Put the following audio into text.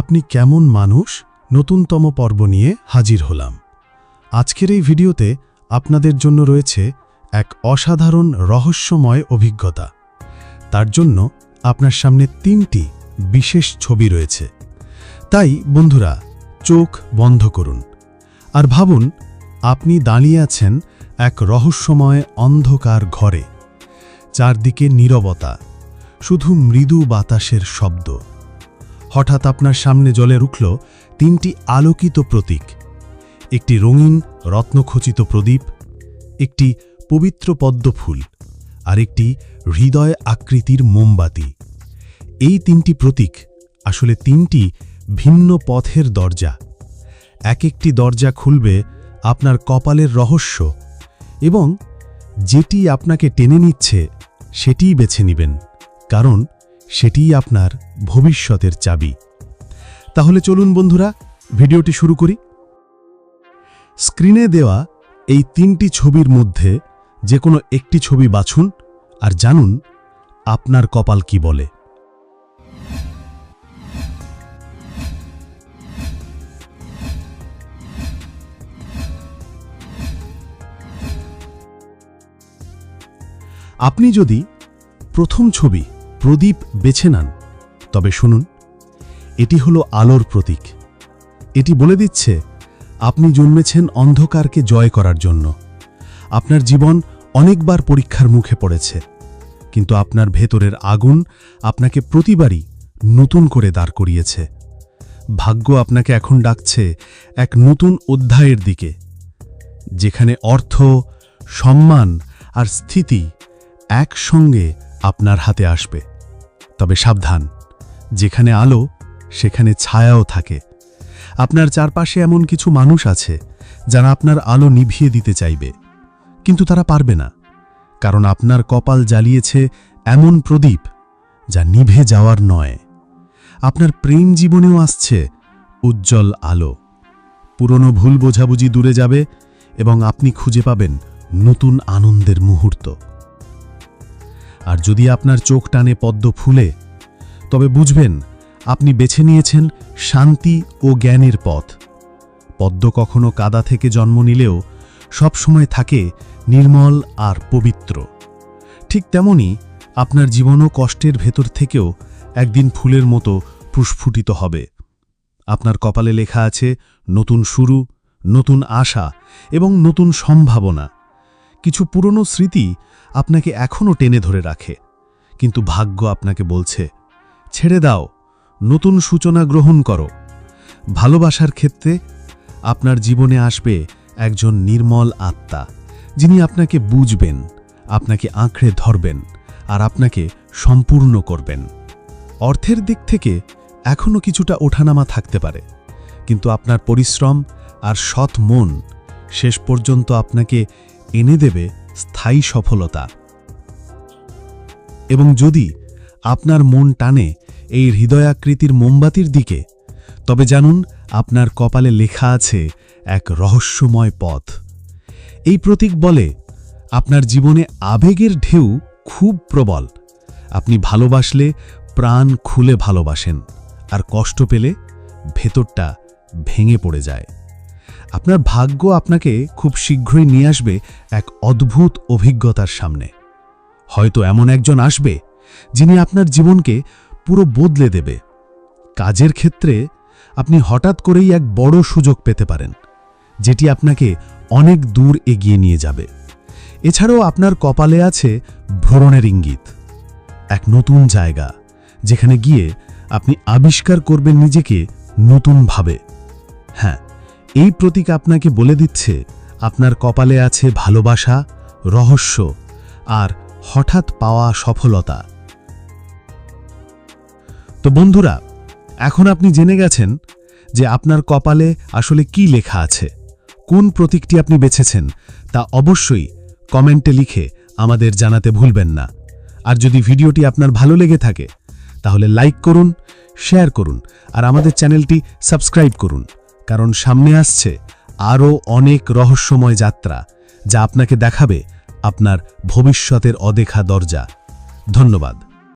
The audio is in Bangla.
আপনি কেমন মানুষ? নতুনতম পর্ব নিয়ে হাজির হলাম। আজকের এই ভিডিওতে আপনাদের জন্য রয়েছে এক অসাধারণ রহস্যময় অভিজ্ঞতা। তার জন্য আপনার সামনে তিনটি বিশেষ ছবি রয়েছে। তাই, বন্ধুরা, চোখ বন্ধ করুন। আর ভাবুন, আপনি দাঁড়িয়ে আছেন এক রহস্যময় অন্ধকার ঘরে। চারদিকে নীরবতা, শুধু মৃদু বাতাসের শব্দ। হঠাৎ আপনার সামনে জলে উঠল তিনটি আলোকিত প্রতীক। একটি রঙিন, রত্নখচিত প্রদীপ, একটি পবিত্র পদ্মফুল, আর একটি হৃদয় আকৃতির মোমবাতি। এই তিনটি প্রতীক আসলে তিনটি ভিন্ন পথের দরজা। এক একটি দরজা খুলবে আপনার কপালের রহস্য এবং যেটি আপনাকে টেনে নিচ্ছে সেটিই বেছে নেবেন। কারণ সেটিই আপনার ভবিষ্যতের চাবি। তাহলে চলুন বন্ধুরা, ভিডিওটি শুরু করি। স্ক্রিনে দেওয়া এই তিনটি ছবির মধ্যে যে কোনো একটি ছবি বাছুন আর জানুন আপনার কপাল কি বলে। আপনি যদি প্রথম ছবি প্রদীপ বেছে নেন। তবে শুনুন, এটি হলো আলোর প্রতীক। এটি বলে দিচ্ছে, আপনি জন্মেছেন অন্ধকারকে জয় করার জন্য। আপনার জীবন অনেকবার পরীক্ষার মুখে পড়েছে, কিন্তু আপনার ভেতরের আগুন আপনাকে প্রতিবারই নতুন করে দাঁড় করিয়েছে। ভাগ্য আপনাকে এখন ডাকছে এক নতুন অধ্যায়ের দিকে, যেখানে অর্থ, সম্মান আর স্থিতি একসঙ্গে আপনার হাতে আসবে। তবে সাবধান, যেখানে আলো, সেখানে ছায়াও থাকে। আপনার চারপাশে এমন কিছু মানুষ আছে, যারা আপনার আলো নিভিয়ে দিতে চাইবে। কিন্তু তারা পারবে না, কারণ আপনার কপাল জ্বালিয়েছে এমন প্রদীপ, যা নিভে যাওয়ার নয়। আপনার প্রেম জীবনেও আসছে উজ্জ্বল আলো। পুরনো ভুল বোঝাবুঝি দূরে যাবে এবং আপনি খুঁজে পাবেন নতুন আনন্দের মুহূর্ত। আর যদি আপনার চোখ টানে পদ্ম ফুলে, তবে বুঝবেন আপনি বেছে নিয়েছেন শান্তি ও জ্ঞানের পথ। পদ্ম কখনো কাদা থেকে জন্ম নিলেও সবসময় থাকে নির্মল আর পবিত্র। ঠিক তেমনি আপনার জীবনও কষ্টের ভেতর থেকেও একদিন ফুলের মতো প্রস্ফুটিত হবে। আপনার কপালে লেখা আছে, নতুন শুরু, নতুন আশা এবং নতুন সম্ভাবনা। কিছু পুরনো স্মৃতি আপনাকে এখনও টেনে ধরে রাখে। কিন্তু ভাগ্য আপনাকে বলছে, ছেড়ে দাও, নতুন সূচনা গ্রহণ করো। ভালোবাসার ক্ষেত্রে আপনার জীবনে আসবে একজন নির্মল আত্মা, যিনি আপনাকে বুঝবেন, আপনাকে আঁকড়ে ধরবেন, আর আপনাকে সম্পূর্ণ করবেন। অর্থের দিক থেকে এখনও কিছুটা ওঠানামা থাকতে পারে, কিন্তু আপনার পরিশ্রম আর সৎ মন শেষ পর্যন্ত আপনাকে এনে দেবে স্থায়ী সফলতা। এবং যদি আপনার মন টানে এই হৃদয়াকৃতির মোমবাতির দিকে, তবে জানুন আপনার কপালে লেখা আছে এক রহস্যময় পথ। এই প্রতীক বলে, আপনার জীবনে আবেগের ঢেউ খুব প্রবল। আপনি ভালোবাসলে প্রাণ খুলে ভালোবাসেন, আর কষ্ট পেলে ভেতরটা ভেঙে পড়ে যায়। আপনার ভাগ্য আপনাকে খুব শীঘ্রই নিয়ে আসবে এক অদ্ভুত অভিজ্ঞতার সামনে। হয়তো এমন একজন আসবে যিনি আপনার জীবনকে পুরো বদলে দেবে। কাজের ক্ষেত্রে আপনি হঠাৎ করেই এক বড় সুযোগ পেতে পারেন, যেটি আপনাকে অনেক দূর এগিয়ে নিয়ে যাবে। এছাড়াও আপনার কপালে আছে ভ্রমণের ইঙ্গিত, এক নতুন জায়গা, যেখানে গিয়ে আপনি আবিষ্কার করবেন নিজেকে নতুনভাবে। হ্যাঁ এই প্রতীক আপনাকে বলে দিচ্ছে, আপনার কপালে আছে ভালোবাসা, রহস্য আর হঠাৎ পাওয়া সফলতা। তো বন্ধুরা, এখন আপনি জেনে গেছেন যে আপনার কপালে আসলে কি লেখা আছে, কোন প্রতীকটি আপনি বেছেছেন, তা অবশ্যই কমেন্টে লিখে আমাদের জানাতে ভুলবেন না। আর যদি ভিডিওটি আপনার ভালো লেগে থাকে, তাহলে লাইক করুন, শেয়ার করুন আর আমাদের চ্যানেলটি সাবস্ক্রাইব করুন। কারণ সামনে আসছে আরও অনেক রহস্যময় যাত্রা যা আপনাকে দেখাবে আপনার ভবিষ্যতের অদেখা দরজা। ধন্যবাদ।